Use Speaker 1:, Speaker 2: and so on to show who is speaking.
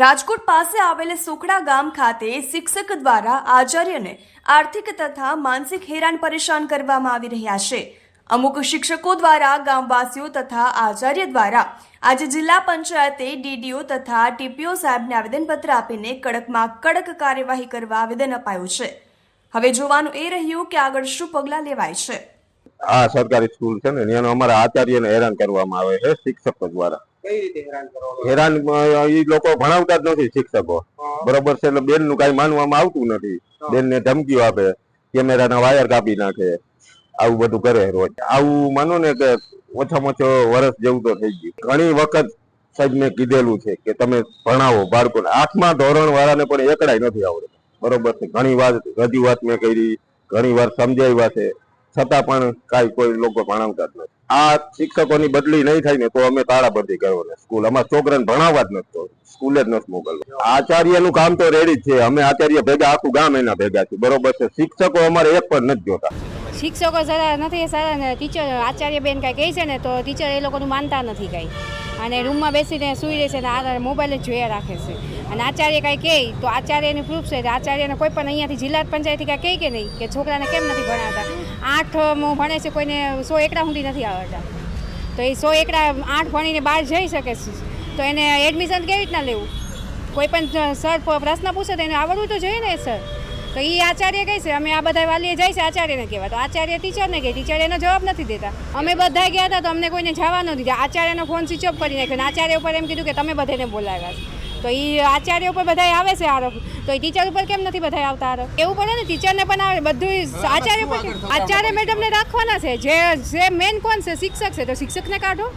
Speaker 1: રાજકોટ પાસે આવેલ સુખડા ગામ ખાતે શિક્ષક દ્વારા આચાર્યને આર્થિક તથા માનસિક હેરાન પરેશાન કરવામાં આવી રહ્યા છે. અમુક શિક્ષકો દ્વારા ગામવાસીઓ તથા આચાર્ય દ્વારા આજે જિલ્લા પંચાયતે ડીડીઓ તથા ટીપીઓ સાહેબને આવેદનપત્ર આપીને કડકમાં કડક કાર્યવાહી કરવા આવેદન અપાયું છે. હવે જોવાનું એ રહ્યું કે આગળ શું પગલાં લેવાય છે.
Speaker 2: આ સરકારી સ્કૂલ છે ને, એનો અમારા આચાર્યને હેરાન કરવામાં આવે છે, શિક્ષકો દ્વારા.
Speaker 3: કઈ રીતે હેરાન
Speaker 2: એ લોકો ભણાવતા જ નથી શિક્ષકો. બરોબર છે એટલે બેનનું કઈ માનવામાં આવતું નથી. બેન ને ધમકીઓ આપે કેમેરાના વાયર કાપી નાખે આવું બધું કરે રોજ. આવું માનો ને કે ઓછામાં ઓછો વર્ષ જેવું તો થઈ ગયું. ઘણી વખત સાહેબ મેં કીધેલું છે કે તમે ભણાવો બાળકોને. આઠમા ધોરણ વાળાને પણ એકડાય નથી આવડતું. બરોબર છે ઘણી વાર રજૂઆત મેં કરી ઘણી વાર સમજાવ્યા છે. છતાં પણ કાંઈ કોઈ લોકો ભણાવતા જ નથી. આ શિક્ષકોની બદલી નહીં થાય ને તો અમે તાળાબંધી કરવાના. સ્કૂલ અમારા છોકરાને ભણાવવા જ નથી સ્કૂલે જ નથી મોકલવા. આચાર્યનું કામ તો રેડી છે. અમે આચાર્ય ભેગા, આખું ગામ એના ભેગા છે બરોબર છે. શિક્ષકો અમારે એક પણ નથી જોતા.
Speaker 4: શિક્ષકો સારા નથી સારા ને ટીચર આચાર્ય બેન કાંઈ કહે છે ને તો ટીચર એ લોકોનું માનતા નથી કાંઈ. અને રૂમમાં બેસીને સૂઈ રહે છે ને આ મોબાઈલ જ જોયા રાખે છે. અને આચાર્ય કાંઈ કહે, તો આચાર્યની પ્રૂફ છે. આચાર્યને કોઈ પણ અહીંયાથી જિલ્લા પંચાયતથી કાંઈ કહે કે નહીં? કે છોકરાને કેમ નથી ભણાવતા? આઠ ભણે છે કોઈને સો એકડા સુધી નથી આવડતા. તો એ સો એકડા આઠ ભણીને બહાર જઈ શકે છે. તો એને એડમિશન કેવી રીતના લેવું? કોઈ પણ સર પ્રશ્ન પૂછે તો એને આવડવું તો જોઈએ ને સર. તો એ આચાર્ય કહે છે, અમે આ બધા વાલીએ છે આચાર્યને કહેવા. તો આચાર્ય ટીચરને કહે, ટીચર એનો જવાબ નથી દેતા. અમે બધા ગયા હતા તો અમને કોઈને જવા નથી દીધા. આચાર્યનો ફોન સ્વિચ ઓફ કરી નાખ્યો આચાર્ય ઉપર એમ કીધું કે, તમે બધાને બોલાવ્યા તો એ આચાર્ય ઉપર બધા આવે છે આરોપ. તો એ ટીચર ઉપર કેમ નથી બધા આવતા આરોપ? એવું પડે ને ટીચરને પણ આવે બધું આચાર્ય ઉપર આચાર્ય મેડમને રાખવાના છે. જે જે મેન કોણ છે? શિક્ષક છે. તો શિક્ષકને કાઢો.